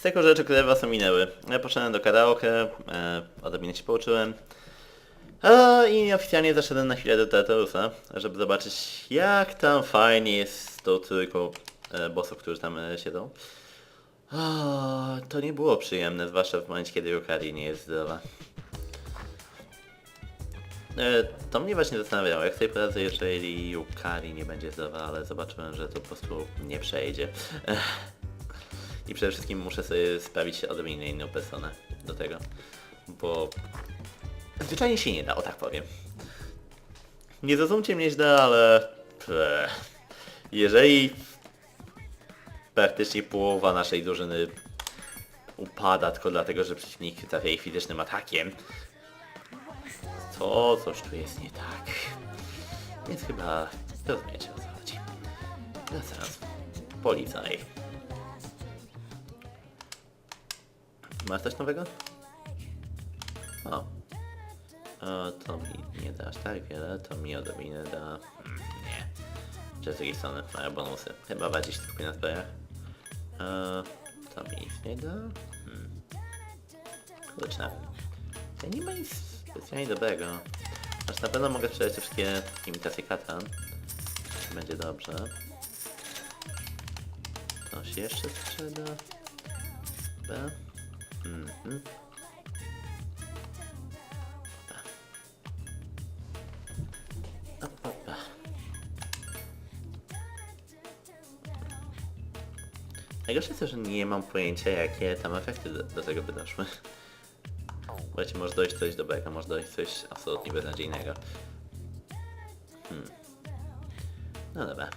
Z tego rzeczy, które was ominęły. Ja poszedłem do karaoke, e, odrobinę się pouczyłem. A, I oficjalnie zaszedłem na chwilę do Tartarusa, żeby zobaczyć jak tam fajnie jest tą trójką e, bossów, którzy tam e, siedzą. O, to nie było przyjemne, zwłaszcza w momencie, kiedy Yukari nie jest zdrowa. E, To mnie właśnie zastanawiało, jak sobie poradzę, jeżeli Yukari nie będzie zdrowa, ale zobaczyłem, że to po prostu nie przejdzie. Ech. I przede wszystkim muszę sobie sprawić odrobinę inną personę do tego, bo zwyczajnie się nie da, o tak powiem. Nie zrozumcie mnie źle, ale Ech. jeżeli praktycznie połowa naszej drużyny upada tylko dlatego, że przeciwnik trafia jej fizycznym atakiem, to coś tu jest nie tak. Więc chyba rozumiecie o co chodzi. Teraz. Policaj. Masz coś nowego? O. o. To mi nie da aż tak wiele, to mi odrobinę da... Hmm, nie. Czy z drugiej strony mają bonusy. Chyba bardziej się skupię na zbrojach. E, to mi nic nie da. Hmm. Kurczę. Ja nie ma nic specjalnie dobrego. Znaczy na pewno mogę sprzedać te wszystkie imitacje katan. Będzie dobrze. To się jeszcze sprzeda. B. Mhm. Najgorsze jest to, że nie mam pojęcia jakie tam efekty do, do tego by doszły. Słuchajcie, może dojść coś dobrego, może dojść coś absolutnie beznadziejnego. Hmm. No dobra.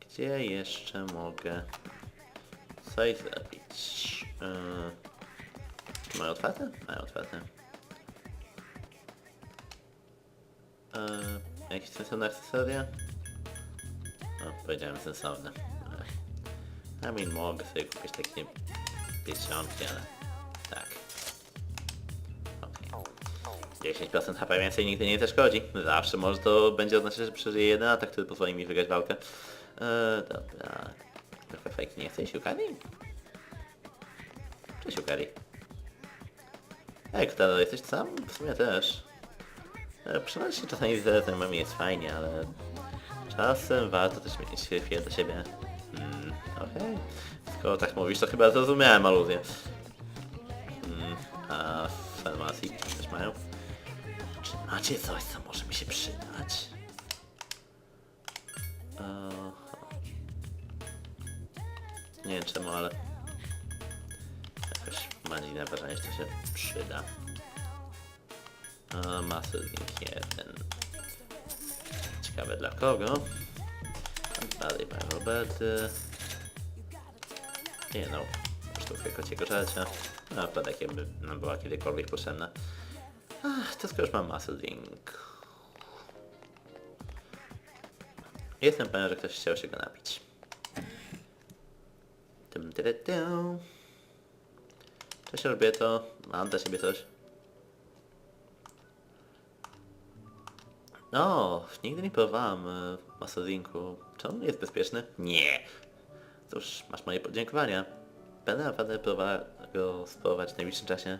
Gdzie jeszcze mogę coś zrobić? Czy mają otwarte? Mają otwarte. Yy, jakieś sensowne akcesoria? O, powiedziałem sensowne. I mean, mogę sobie kupić takie pieścionki, ale tak. Okej. 10% HP więcej nigdy nie zaszkodzi. Zawsze może to będzie oznaczać, że przeżyję jeden atak, który pozwoli mi wygrać walkę. Eee, dobra. Trochę fake nie chcesz, Yukari? Cześć, Yukari. Ej, Ktaro, jesteś sam? W sumie też. E, Przynajmniej czasami z znajomymi jest fajnie, ale czasem warto też mieć chwilę do siebie. Hmm, okej. Skoro tak mówisz, to chyba zrozumiałem aluzję. Hmm, a w farmacji też mają? Czy macie coś, co może mi się przydać? Aha. Nie wiem czemu, ale wrażenie, że to się przyda. A, Link 1. Ciekawe dla kogo. Dalej mają Roberty. Nie no, sztukę kociego żarcia. No, tak jakby nam była kiedykolwiek potrzebna. Ach, to skoro już mam Muscle Link. Jestem pewien, że ktoś chciał się go napić. Tym, tyry, tym. Cześć, robię to. Mam dla siebie coś. No, nigdy nie próbowałem e, masodinku. Czy on jest bezpieczny? Nie. Cóż, masz moje podziękowania. Będę naprawdę próbował go spróbować w najbliższym czasie.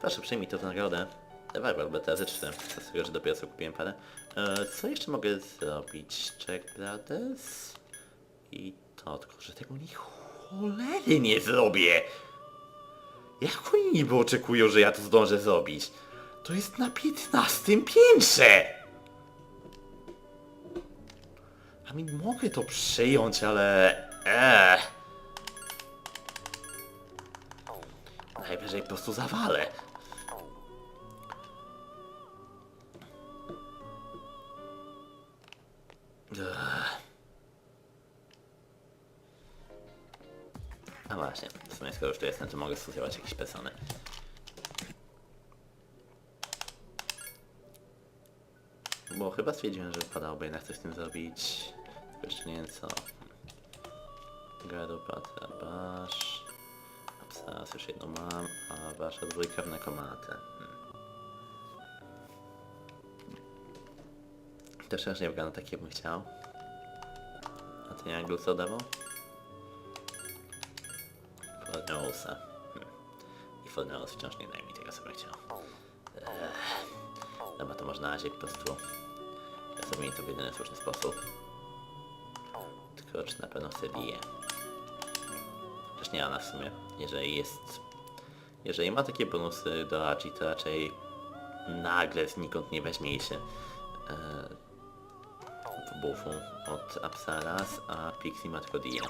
Proszę, przyjmij to w nagrodę. Dawaj, Robert, razy 3. Z tego, że dopiero co kupiłem parę. E, co jeszcze mogę zrobić? Check Brothers? I to, tylko że tego ni cholery nie zrobię! Jak oni niby oczekują, że ja to zdążę zrobić? To jest na 15 piętrze! A mi mogę to przyjąć, ale... Eee. Najwyżej po prostu zawalę. A właśnie, w sumie skoro już tu jestem, to mogę stosować jakieś persony. Bo chyba stwierdziłem, że wypadałoby jednak coś z tym zrobić. Tylko jeszcze nie wiem co. Garu, Patra, Basz. Apsaras już jedną mam, a Basza dwójka w Nekomatę. Hmm. Też też nie wygląda tak, jakbym chciał. A ty jak Gluco dawał? Forneusa. Hmm. I Forneus wciąż nie mi tego, bym chciał. Ech. Dobra, to może na razie po prostu ja zrobię to w jedyny słuszny sposób. Tylko czy na pewno chce bije. Chociaż nie ona w sumie. Jeżeli jest... Jeżeli ma takie bonusy do Agi, to raczej nagle znikąd nie weźmie się e, buffu od Apsaras, a Pixie ma tylko Die.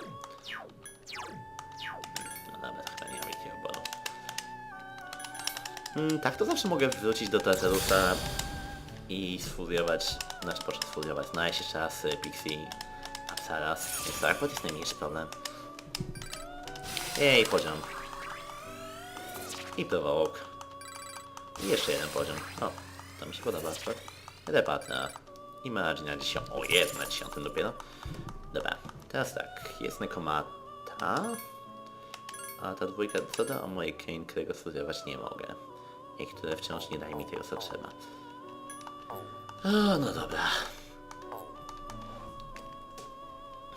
Mm, tak, to zawsze mogę wrócić do Tartarusa i sfuriować, znaczy poczet sfuriować, znaleźć jeszcze raz y, Pixie Apsaras, więc to akurat jest najmniejszy problem. Jej, poziom. I prowołk. I jeszcze jeden poziom. O, to mi się podoba akurat. Repatna. I margin na dziesiątym. O, jest na dziesiątym dopiero. Dobra, teraz tak. Jest Nekomata. A ta dwójka co da o mojej Kane, którego sfuzjować nie mogę. I które wciąż nie daje mi tego, co trzeba. O, no dobra.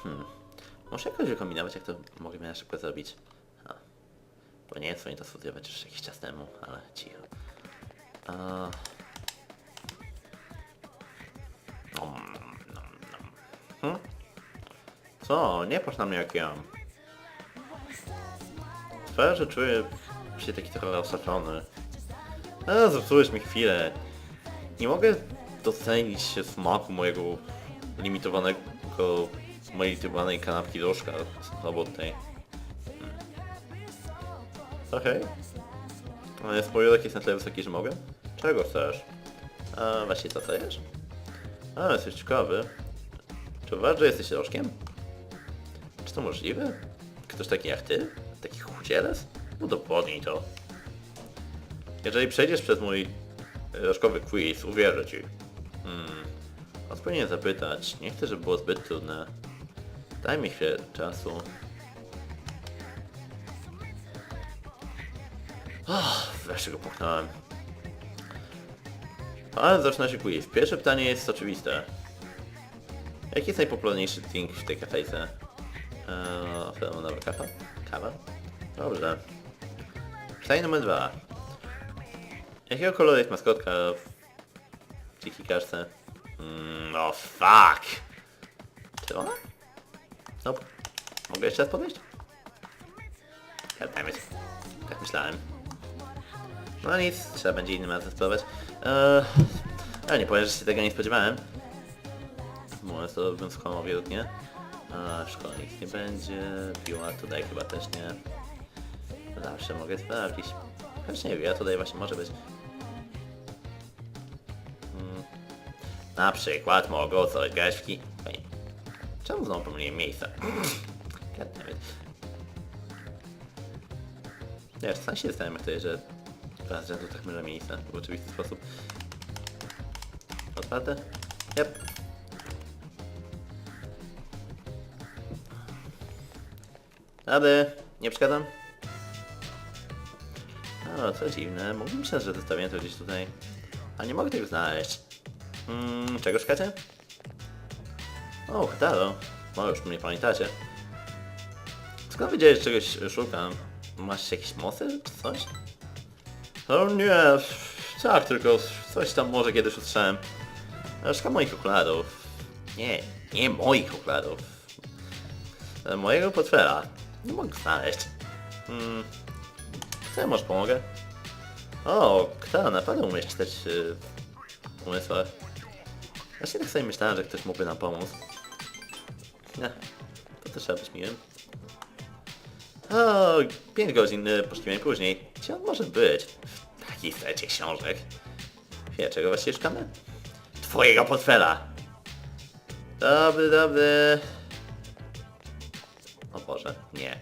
Hmm. Muszę jakoś wykombinować, jak to mogę na szybko zrobić. A. Bo nie jest to sfuzjować już jakiś czas temu, ale cicho. A... Nom, nom, nom. Hm? Co? Nie patrz na mnie jak ja. Że czuję się taki trochę osaczony. A, zepsułeś mi chwilę. Nie mogę docenić się smaku mojego limitowanego, mojej limitowanej kanapki doszka robotnej. Hmm. Okej. Okay. Spoilerek jest na tyle wysoki, że mogę? Czego chcesz? A właśnie co chcesz? A, jesteś ciekawy. Czy uważasz, że jesteś rożkiem? Czy to możliwe? Ktoś taki jak ty? Taki chudzielec? Udowodnij to. Jeżeli przejdziesz przez mój rożkowy quiz, uwierzę ci. Hmm. Was powinien zapytać. Nie chcę, żeby było zbyt trudne. Daj mi chwilę czasu. Oh, wreszcie go puchnąłem. Ale zaczyna się quiz. Pierwsze pytanie jest oczywiste. Jaki jest najpopularniejszy drink w tej kafejce? Eee, feromonowa kawa? Kawa? Dobrze. Pytanie numer dwa. Jakiego koloru jest maskotka w dzikikarce? Mm, oh fuck! Czy ona? Nope. Mogę jeszcze raz podejść? Goddammit. Tak myślałem. No nic, trzeba będzie innym razem spróbować. Eee, ale nie powiem, że się tego nie spodziewałem. Może to bym skłamał wielokrotnie. A w szkole nic nie będzie. Piła tutaj chyba też nie. Zawsze mogę sprawdzić. Chociaż nie wiem, tutaj właśnie może być. Na przykład mogą coś grać w Czemu znowu pomyliłem miejsca? Goddammit. Nie, czasami się zastanawiam jak to jest, że teraz rzędu tak mylę miejsca w oczywisty sposób. Otwarte? Yep. Rady, nie przeszkadzam? O, co dziwne, mógłbym myśleć, że zostawiłem to gdzieś tutaj. A nie mogę tego znaleźć. Hmm, czego szukacie? O, Htaro. No już mnie pamiętacie. Skąd wiedziałeś, czegoś szukam? Masz jakieś mocy czy coś? O nie, tak, tylko coś tam może kiedyś usłyszałem. Szukam moich okularów. Nie, nie moich okularów. Mojego portfela. Nie mogę znaleźć. Hmm. Co ja może pomogę? O, kto naprawdę umiesz czytać yy, umysłach? Właśnie tak sobie myślałem, że ktoś mógłby nam pomóc. Nie, to też trzeba być miłym. O, 5 godzin y, poszukiwań później. Gdzie on może być? W takiej secie książek. Wie, czego właściwie szukamy? Twojego portfela! Dobry, dobry. O Boże, nie.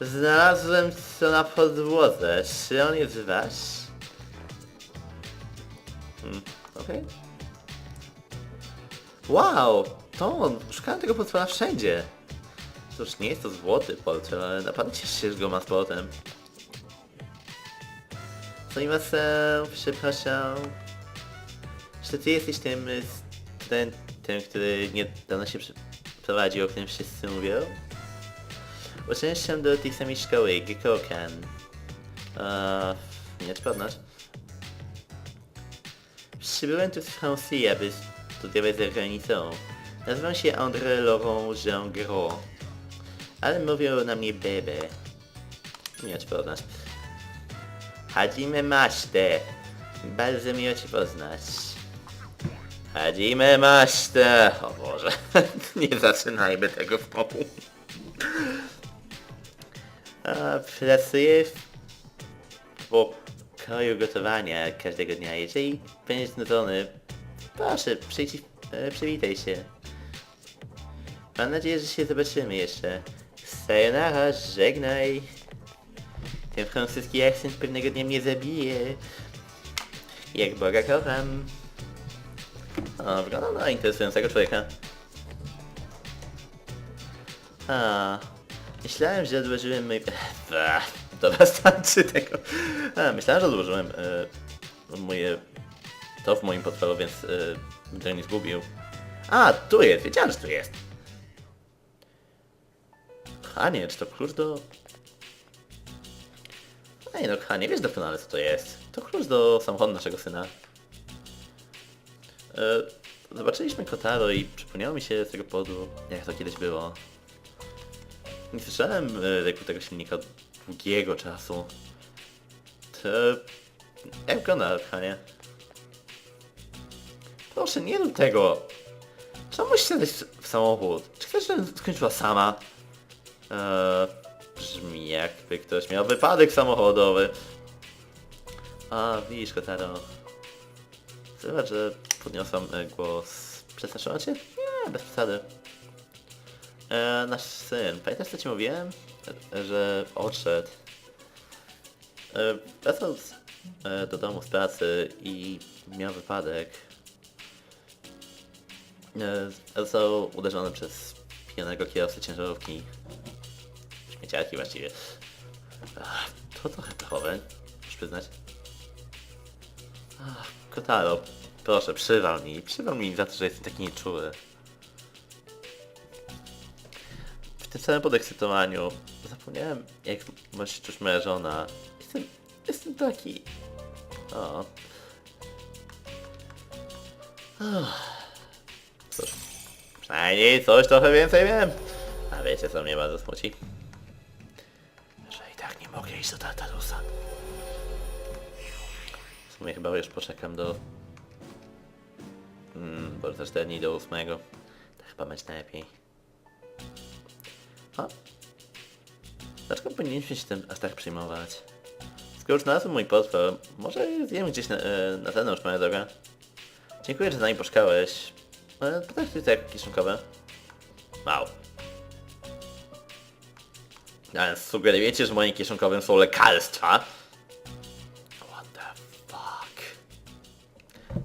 Znalazłem co na podłodze. Czy on jest wasz? Hmm, okej. Wow, to on. Szukałem tego portfela wszędzie. Cóż, nie jest to złoty portfel, ale naprawdę cieszę się, że go ma z powrotem. Sumimasen, przepraszam. Czy ty jesteś tym y, studentem, który niedawno się przeprowadził, o którym wszyscy mówią? Się do tej samej szkoły, Gikoken. Eee, nie przypominasz? Przybyłem tu z Francji, aby studiować za granicą. Nazywam się André Laurent Jean Gros. Ale mówią na mnie Bebe. Nie cię poznasz. Hadzime Maszte. Bardzo miło cię poznać. Hadzime Maszte. O Boże, nie zaczynajmy tego w popu. A, Pracuję w pokoju gotowania każdego dnia. Jeżeli będziesz znudzony, proszę, przyjdź, e, przywitaj się. Mam nadzieję, że się zobaczymy jeszcze. Sayonara, żegnaj. Ten francuski akcent pewnego dnia mnie zabije. Jak Boga kocham. O, wygląda na interesującego człowieka. A, myślałem, że odłożyłem mój... Bah, To wystarczy tego. A, myślałem, że odłożyłem e, moje... To w moim portfelu, więc bym nie zgubił. A, tu jest, wiedziałem, że tu jest. Kochanie, czy to klucz do... Ej no kochanie, wiesz doskonale co to jest. To klucz do samochodu naszego syna. E, zobaczyliśmy Kotaro i przypomniało mi się z tego powodu, jak to kiedyś było. Nie słyszałem ryku tego silnika od długiego czasu. To... Jak wygląda, kochanie? Proszę, nie rób tego! Czemu siadać w samochód? Czy chcesz, żebym skończyła sama? Eee, brzmi jakby ktoś miał wypadek samochodowy. A, widzisz, Kotaro. Zobacz, że podniosłam e, głos. Przestraszyła cię? Nie, bez przesady. E, nasz syn, pamiętasz co ci mówiłem? Że odszedł. E, wracał z, e, do domu z pracy i miał wypadek. E, został uderzony przez pijanego kierowcę ciężarówki. Śmieciarki właściwie. To trochę pechowe, muszę przyznać. Kotaro, proszę, przywal mi. Przywal mi za to, że jestem taki nieczuły. W tym samym podekscytowaniu zapomniałem, jak może się czuć moja żona. Jestem, jestem taki... O. Przynajmniej coś trochę więcej wiem. A wiecie co mnie bardzo smuci? Że i tak nie mogę iść do Tartarusa. W sumie chyba już poczekam do... Mm, bo też 4 dni do 8. To chyba będzie najlepiej. A? Dlaczego powinniśmy się tym aż tak przejmować? Skoro już znalazłem mój portfel, może zjemy gdzieś na, e, na zewnątrz, moja droga? Dziękuję, że z nami poczekałeś. E, Potraktuj to jako kieszonkowe. Wow. Ale sugerujecie, że moim kieszonkowym są lekarstwa? What the fuck?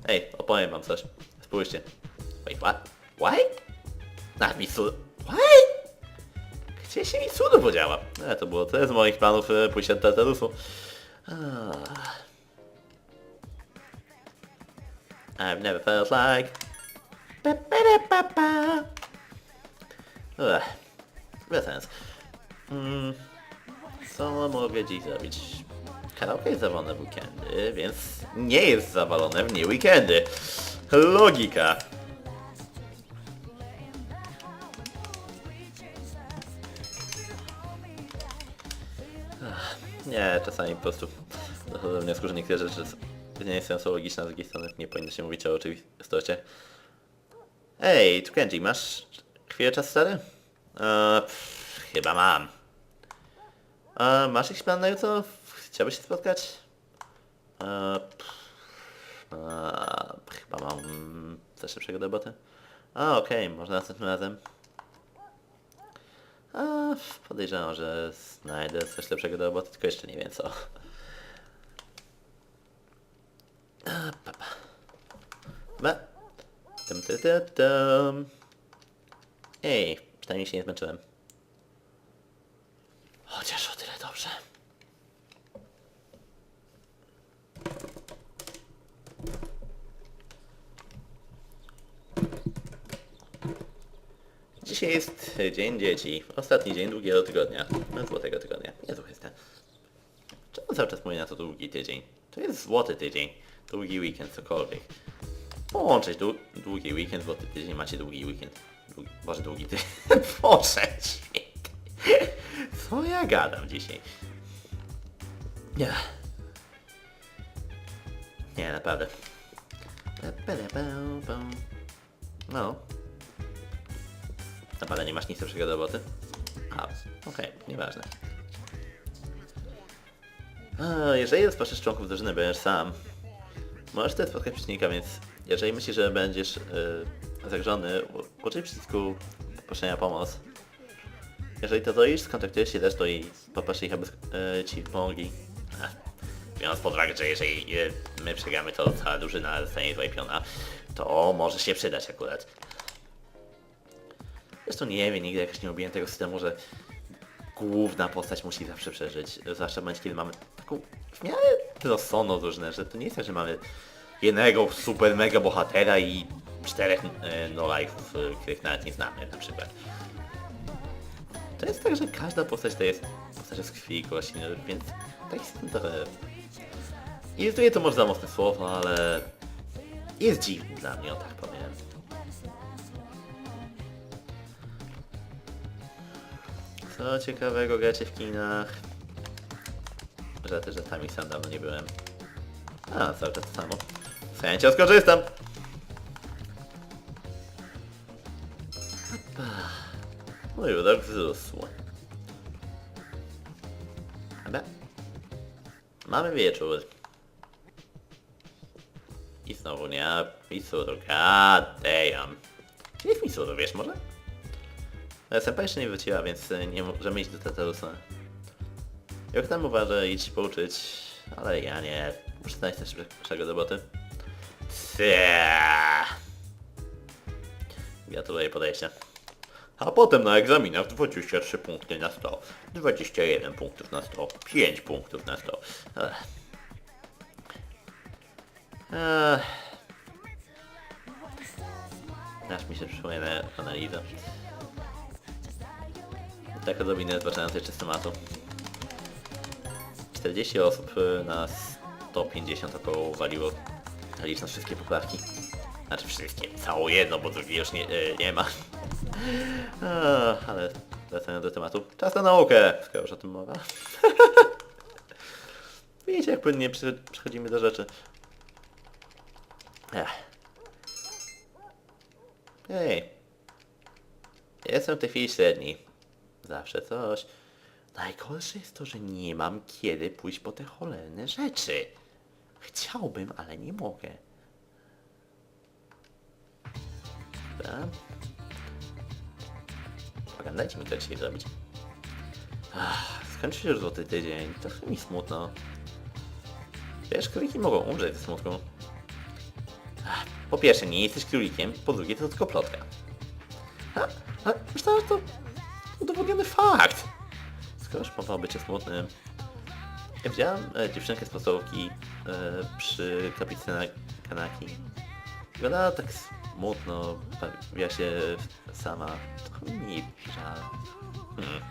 Ej, opowiem wam coś. Spójrzcie. Wait, what? Why? Na mi su... Why? Gdzie się mi cudu podziała? E, to było tyle z moich planów e, pójścia do Tartarusu. Ah. I've never felt like... Pa, pa, pa, pa. Ech, Wracając. Mm, co mogę dziś zrobić? Karaoke jest zawalone w weekendy, więc nie jest zawalone w nie weekendy. Logika. Nie, czasami po prostu dochodzę do wniosku, że niektóre rzeczy nie są logiczne, z drugiej strony nie powinno się mówić o oczywistościach. Ej, tu Kenji, masz chwilę czas stary? Eee, pff, chyba mam. A masz jakiś plan na jutro? Chciałbyś się spotkać? Eee, pff, a, chyba mam coś lepszego do roboty. A, okej, może następnym razem. A, podejrzewam, że znajdę coś lepszego do roboty, tylko jeszcze nie wiem co. A, pa, pa. Ba. Ej, przynajmniej się nie zmęczyłem. Chociaż o tyle dobrze. Dzisiaj jest Dzień Dzieci. Ostatni dzień długiego tygodnia. No, złotego tygodnia. Nie to jest. Czemu cały czas mówię na to długi tydzień? To jest złoty tydzień. Długi weekend, cokolwiek. Połączyć dłu długi weekend, złoty tydzień, macie długi weekend. Długi, Boże, długi tydzień. Boże. Co ja gadam dzisiaj? Nie. Nie, naprawdę. No. Naprawdę nie masz nic lepszego do roboty? A, okej, nieważne. A, jeżeli rozpoczniesz członków drużyny, będziesz sam. Możesz też spotkać przeciwnika, więc jeżeli myślisz, że będziesz yy, zagrożony, u- użyj przycisku poproszenia pomoc. Jeżeli to zrobisz, skontaktujesz się to i poproszę ich, aby yy, ci pomogli. Biorąc pod uwagę, że jeżeli yy, my przegramy, to cała drużyna zostanie złajpiona, to może się przydać akurat. Zresztą nie wiem, nigdy jakoś nie lubiłem tego systemu, że główna postać musi zawsze przeżyć. Zwłaszcza w momencie, kiedy mamy taką w miarę rozsądną drużynę, że to nie jest tak, że mamy jednego super mega bohatera i czterech e, no life'ów, e, których nawet nie znamy na przykład. To jest tak, że każda postać to jest postać z krwi i kości, no, więc taki system trochę... Irytuje to może za mocne słowo, ale jest dziwny dla mnie, o tak powiem. Co ciekawego gracie w kinach? Żarty, że tam i sam dawno nie byłem. A, cały czas to samo. Chęcią skorzystam! Mój urok wzrósł. Dobra. Mamy wieczór. I znowu nie, Misuru, god damn. Gdzie jest Misuru, wiesz może? SMP jeszcze nie wróciła, więc nie możemy iść do Tatarusa. Jak tam uważa iść pouczyć, ale ja nie. Muszę znaleźć też lepszego roboty. Gratuluję podejścia. A potem na egzaminach 23 punkty na 100, 21 punktów na 100, 5 punktów na 100. Ech. Ech. Aż mi się przypomina analiza. Tak odrobinę zwracając jeszcze z tematu. 40 osób y, na 150 około waliło licząc wszystkie poprawki. Znaczy wszystkie, całą jedno, bo drugiej już nie, y, nie ma. Ale wracając do tematu. Czas na naukę, skoro już o tym mowa. Widzicie jak płynnie przechodzimy do rzeczy. Ech. Hej. Jestem w tej chwili średni. Zawsze coś. Najgorsze jest to, że nie mam kiedy pójść po te cholerne rzeczy. Chciałbym, ale nie mogę. Dobra. Uwaga, dajcie mi to dzisiaj zrobić. Ach, skończy się już złoty tydzień. Trochę mi smutno. Wiesz, króliki mogą umrzeć ze smutku. Ach, Po pierwsze, nie jesteś królikiem, po drugie, to tylko plotka. A, a myślałem, że to udowodniony fakt. Skoro już mowa o bycie smutnym. Ja widziałem e, dziewczynkę z podstawówki przy kaplicy na Kanaki. Wyglądała tak smutno, bawiła się sama. Trochę mi żal. Hmm.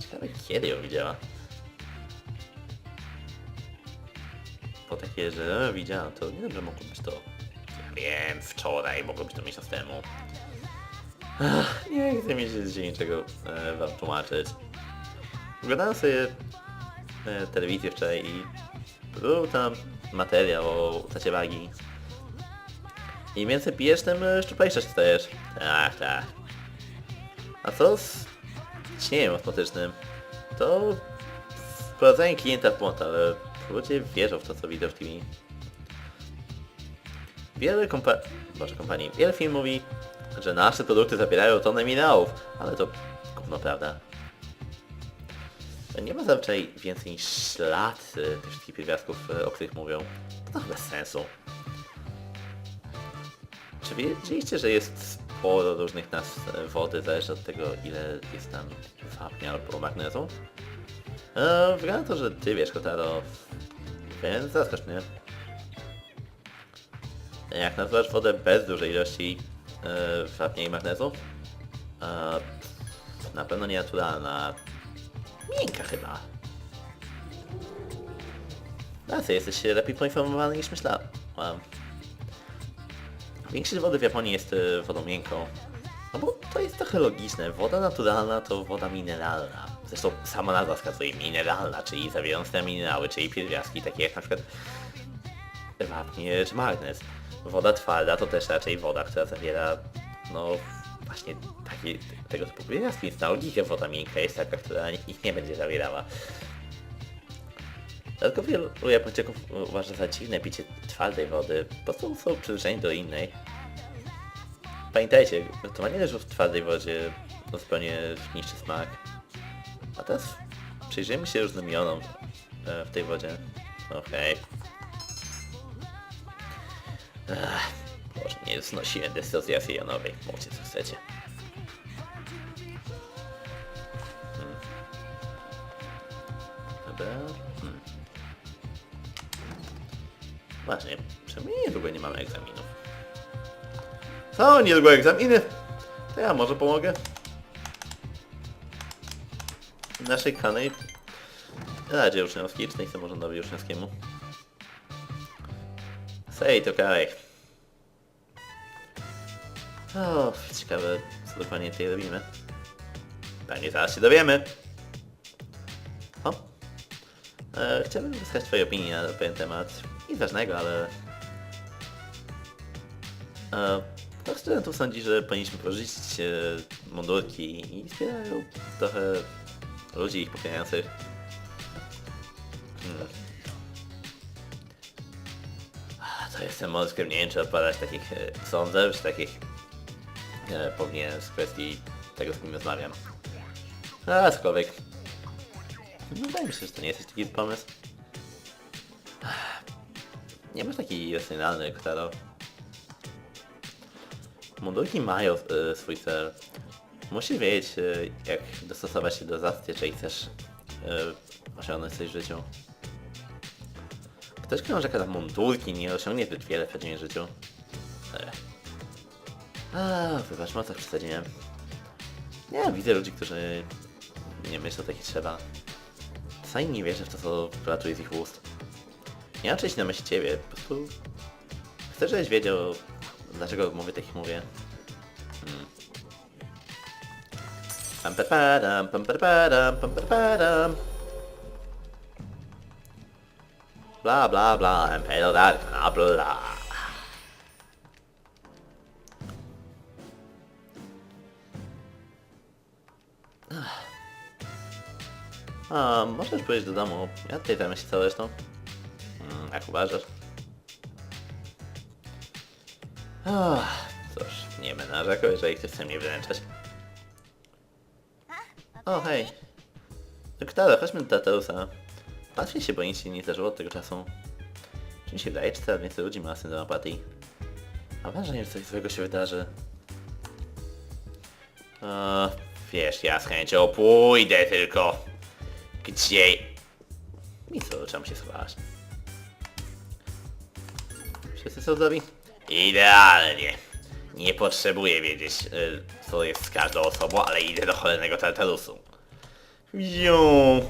Ciekawe kiedy ją widziała. Po takie, że e, widziałam, to nie wiem, że mogło być to. Wiem, wczoraj, mogło być to miesiąc temu. Ach, nie chcę mi się dzisiaj niczego e, wam tłumaczyć. Oglądałem sobie e, telewizję wczoraj i był tam materiał o utracie wagi. Im więcej pijesz, tym e, szczuplejszy się stajesz. Tak, tak. A co z ciśnieniem osmotycznym? To wprowadzenie klienta w błąd, ale ludzie wierzą w to, co widzą w TV. Wiele kompa... Boże, kompanii, wiele firm mówi, że nasze produkty zawierają tonę minerałów, ale to gówno prawda. Nie ma zazwyczaj więcej niż ślad tych wszystkich pierwiastków, e, o których mówią. To trochę bez sensu. Czy wiedzieliście, że jest sporo różnych nazw e, wody, zależy od tego ile jest tam wapnia albo magnezu? E, wygląda to, że ty wiesz, Kotaro, więc zaskocz mnie. Jak nazywasz wodę bez dużej ilości e, wapnia i magnezu? E, na pewno nie naturalna. Miękka chyba. Racja, jesteś lepiej poinformowany niż myślałem. Większość wody w Japonii jest e, wodą miękką. No bo to jest trochę logiczne. Woda naturalna to woda mineralna. Zresztą sama nazwa wskazuje mineralna, czyli zawierająca minerały, czyli pierwiastki, takie jak na przykład wapnie czy magnez. Woda twarda to też raczej woda, która zawiera, no właśnie takie, tego typu więc na logikę woda miękka jest taka, która ich nie będzie zawierała. Dlatego wielu Japończyków uważa za dziwne picie twardej wody, po prostu są przyzwyczajeni do innej. Pamiętajcie, gotowanie leży w twardej wodzie zupełnie niszczy smak. A teraz przyjrzyjmy się różnym jonom e, w tej wodzie. Okej. Ech, Może nie znosiłem dystocjacji jonowej. Mówcie co chcecie. Hmm. Dobra. Hmm. Właśnie, czemu niedługo nie mamy egzaminów? Co, niedługo egzaminy? To ja może pomogę. Naszej kanej Radzie Uczniowskiej, czy tej samorządowej uczniowskiemu. Sej, to kaj. O, ciekawe, co dokładnie tutaj robimy. Pewnie zaraz się dowiemy. O. E, chciałbym wysłuchać twojej opinii na pewien temat. Nic ważnego, ale... E, Trochę studentów sądzi, że powinniśmy pożyczyć e, mundurki i wspierają trochę ludzi ich popierających. Hmm. To jestem mózgiem, nie wiem czy odpowiadać takich e, sądzę, czy takich e, powinien z kwestii tego z kim rozmawiam. A, cokolwiek. No wydaje mi się, że to nie jest taki pomysł. Nie masz taki racjonalny, Kotaro. Mundurki mają e, swój cel. Musisz wiedzieć, e, jak dostosować się do zasad, jeżeli chcesz e, osiągnąć coś w życiu. Ktoś, kto narzeka na mundurki, nie osiągnie zbyt wiele w codziennym życiu. A, wybacz, mocno przesadziłem. Nie, widzę ludzi, którzy nie myślą tak jak trzeba. Czasami nie wierzę w to, co wylatuje z ich ust. Nie mam na myśli ciebie, po prostu chcę, żebyś wiedział, dlaczego mówię tak jak mówię. Hmm. Pam pam padam, pam pam. Bla bla bla, empero dar, bla bla. A, możesz pójść do domu. Ja tutaj zajmę się całą resztą. Mm, jak uważasz? Ach, cóż, nie będę narzekał, jeżeli ktoś chce mnie wręczać. O, hej. Doktora, chodźmy do Tateusa. Patrzcie się, bo nic się nie zdarzyło od tego czasu. Czy mi się wydaje, czy coraz więcej ludzi ma syndrom apatii? Mam wrażenie, że coś złego się wydarzy. O, wiesz, ja z chęcią pójdę tylko. Gdzie? I co, czemu się schowałaś? Wszyscy są zdrowi? Idealnie. Nie potrzebuję wiedzieć, y, co jest z każdą osobą, ale idę do cholernego Tartarusu. Wiu.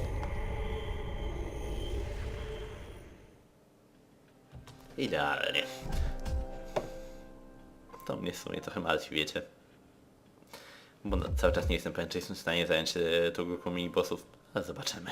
Idealnie. To mnie w sumie trochę martwi, wiecie. Bo na- cały czas nie jestem pewien, czy jestem w stanie zająć się tą grupą mini-bossów, ale zobaczymy.